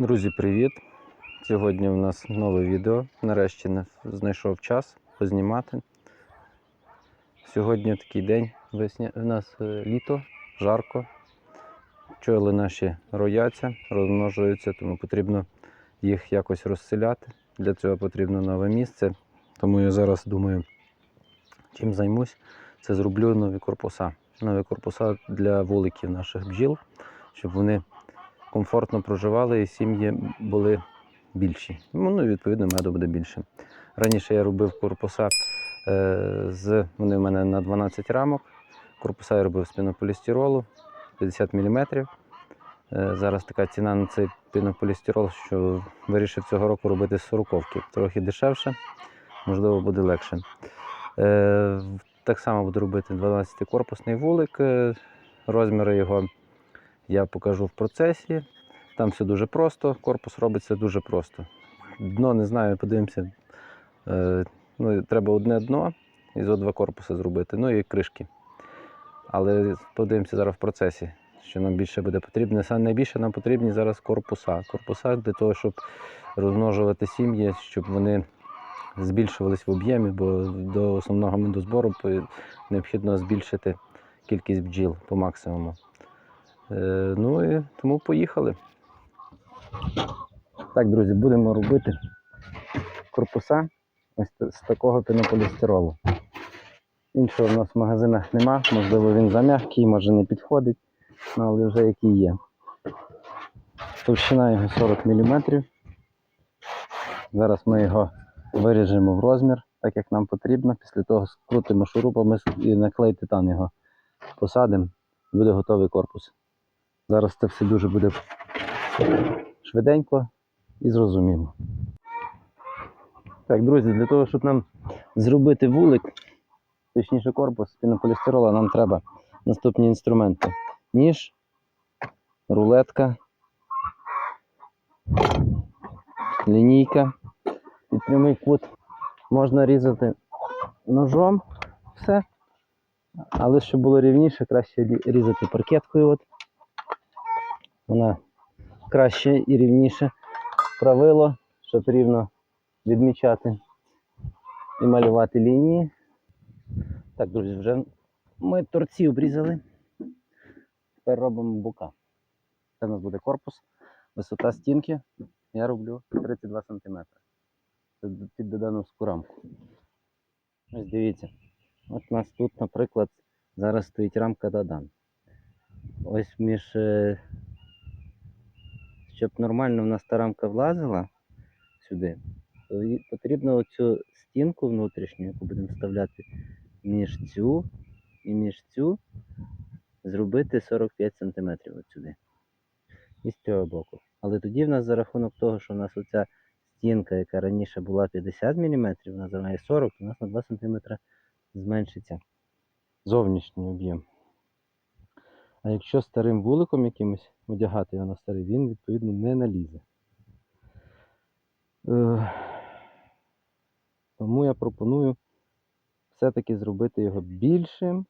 Друзі, привіт! Сьогодні у нас нове відео. Нарешті на- знайшов час познімати. Сьогодні такий день. Весня... У нас е, літо, жарко. Пчоли наші рояться, розмножуються, тому потрібно їх якось розселяти. Для цього потрібно нове місце. Тому я зараз думаю, чим займусь. Це зроблю нові корпуса. Нові корпуса для вуликів наших бджіл, щоб вони комфортно проживали і сім'ї були більші. Ну, відповідно, меду буде більше. Раніше я робив корпуса е, з вони в мене на 12 рамок. Корпуса я робив з пінополістиролу 50 мм. Е, зараз така ціна на цей пінополістирол, що вирішив цього року робити з 40 Трохи дешевше, можливо, буде легше. Е, так само буду робити 12-корпусний вулик. Розміри його я покажу в процесі. Там все дуже просто, корпус робиться дуже просто. Дно не знаю, подивимося. Е, ну, треба одне дно і зо два корпуси зробити, ну і кришки. Але подивимося зараз в процесі, що нам більше буде потрібно. Найбільше нам потрібні зараз корпуса. Корпуса для того, щоб розмножувати сім'ї, щоб вони збільшувались в об'ємі, бо до основного медозбору необхідно збільшити кількість бджіл по максимуму. Е, ну і тому поїхали. Так, друзі, будемо робити корпуса ось з такого пінополістиролу. Іншого в нас в магазинах нема, можливо, він зам'який, може не підходить, ну, але вже який є. Товщина його 40 мм. Зараз ми його виріжемо в розмір, так як нам потрібно. Після того скрутимо шурупами і на клей титан його посадимо. Буде готовий корпус. Зараз це все дуже буде швиденько і зрозуміло. Так, друзі, для того, щоб нам зробити вулик, точніше корпус пінополістирола, нам треба наступні інструменти: ніж, рулетка, лінійка. Під прямий кут можна різати ножом все. Але щоб було рівніше, краще різати паркеткою. От. Вона краще і рівніше правило, щоб рівно відмічати і малювати лінії. Так, друзі, вже ми торці обрізали. Тепер робимо бока. Це у нас буде корпус. Висота стінки я роблю 32 см. Під додановську рамку. Ось дивіться. От у нас тут, наприклад, зараз стоїть рамка Дадан. Ось між. Щоб нормально в нас та рамка влазила сюди, то потрібно оцю стінку внутрішню, яку будемо вставляти між цю і між цю, зробити 45 см от сюди. І з цього боку. Але тоді в нас за рахунок того, що в нас оця стінка, яка раніше була 50 мм, вона зараз 40, то у нас на 2 см зменшиться зовнішній об'єм. А якщо старим вуликом якимось одягати його на старий, він відповідно не налізе. Е, Тому я пропоную все-таки зробити його більшим,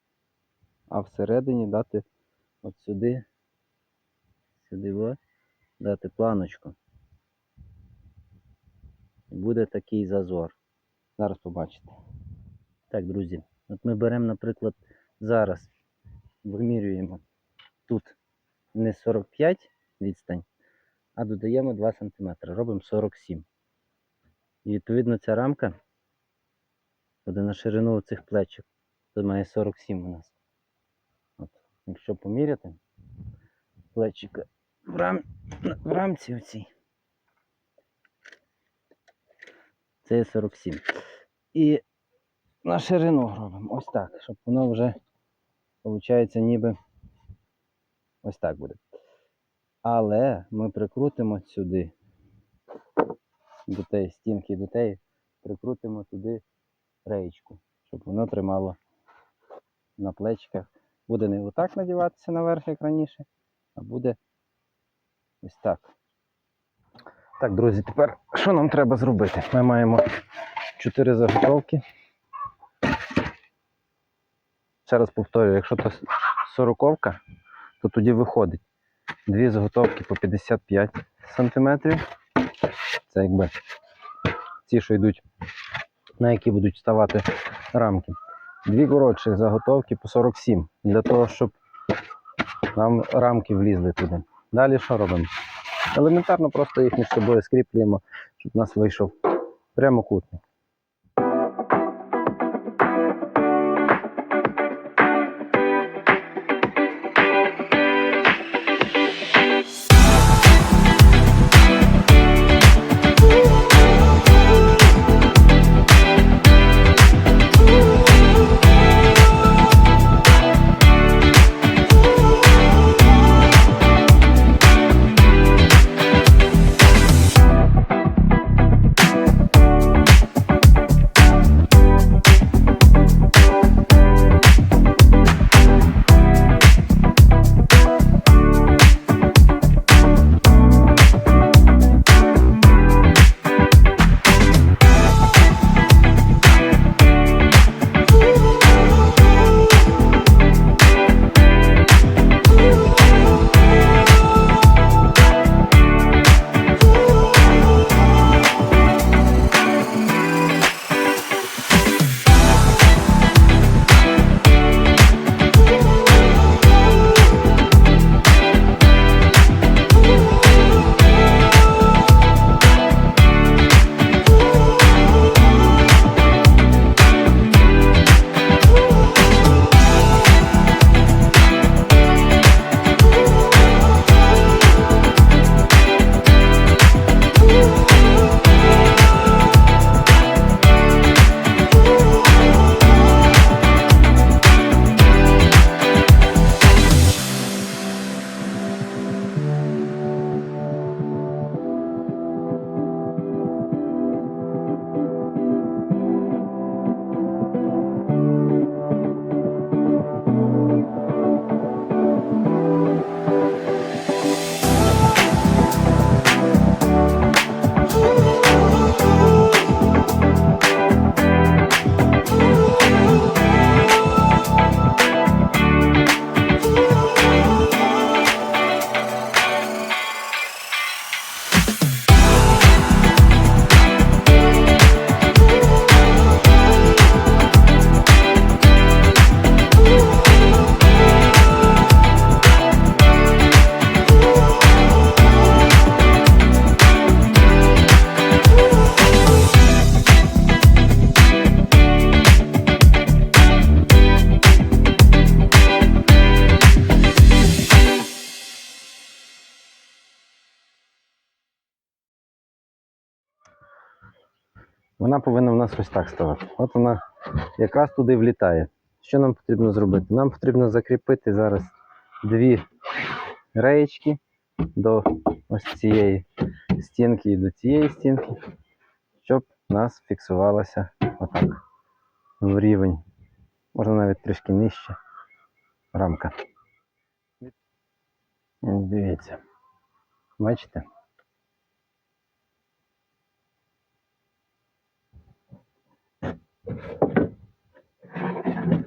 а всередині дати от сюди, сюди от, дати планочку. І буде такий зазор. Зараз побачите. Так, друзі, от ми беремо, наприклад, зараз вимірюємо тут не 45 відстань, а додаємо 2 см. Робимо 47. І відповідно ця рамка буде на ширину цих плечок. Це має 47 у нас. От, якщо поміряти, плечика в, рам... в рамці оцій. Це є 47. І на ширину робимо ось так, щоб воно вже, виходить, ніби ось так буде. Але ми прикрутимо сюди, до тієї стінки, до тієї, прикрутимо туди реєчку, щоб воно тримало на плечиках. Буде не отак надіватися наверх, як раніше, а буде ось так. Так, друзі, тепер що нам треба зробити? Ми маємо 4 заготовки. Ще раз повторюю, якщо то сороковка, то тоді виходить дві заготовки по 55 сантиметрів. Це якби ті, що йдуть, на які будуть ставати рамки. Дві коротших заготовки по 47, для того, щоб нам рамки влізли туди. Далі що робимо? Елементарно просто їх між собою скріплюємо, щоб у нас вийшов прямокутник. Вона повинна в нас ось так ставати. От вона якраз туди влітає. Що нам потрібно зробити? Нам потрібно закріпити зараз дві реєчки до ось цієї стінки і до цієї стінки, щоб нас фіксувалася отак в рівень. Можна навіть трішки нижче рамка. Дивіться. Бачите?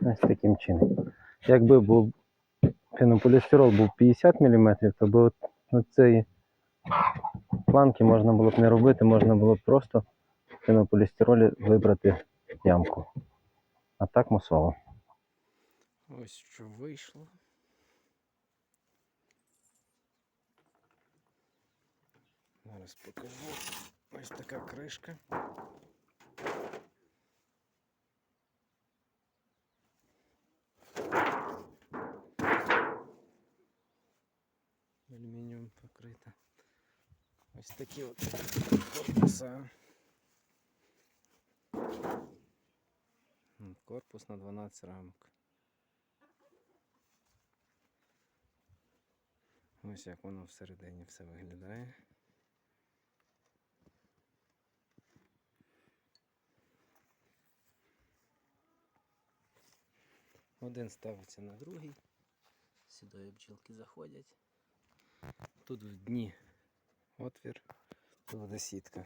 Ось таким чином. Якби був пенополістирол був 50 мм, то би от на цієї планки можна було б не робити, можна було б просто в пенополістиролі вибрати ямку. А так мусово. Ось що вийшло. Зараз покажу. Ось така кришка. Покрита. Ось такі от корпуса. Корпус на 12 рамок. Ось як воно всередині все виглядає. Один ставиться на другий. Сюди бджілки заходять. Тут в дні отвір, тут буде сітка.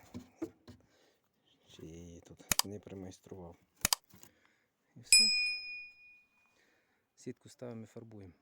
Чи я її тут не примайстрував. І все. Сітку ставимо і фарбуємо.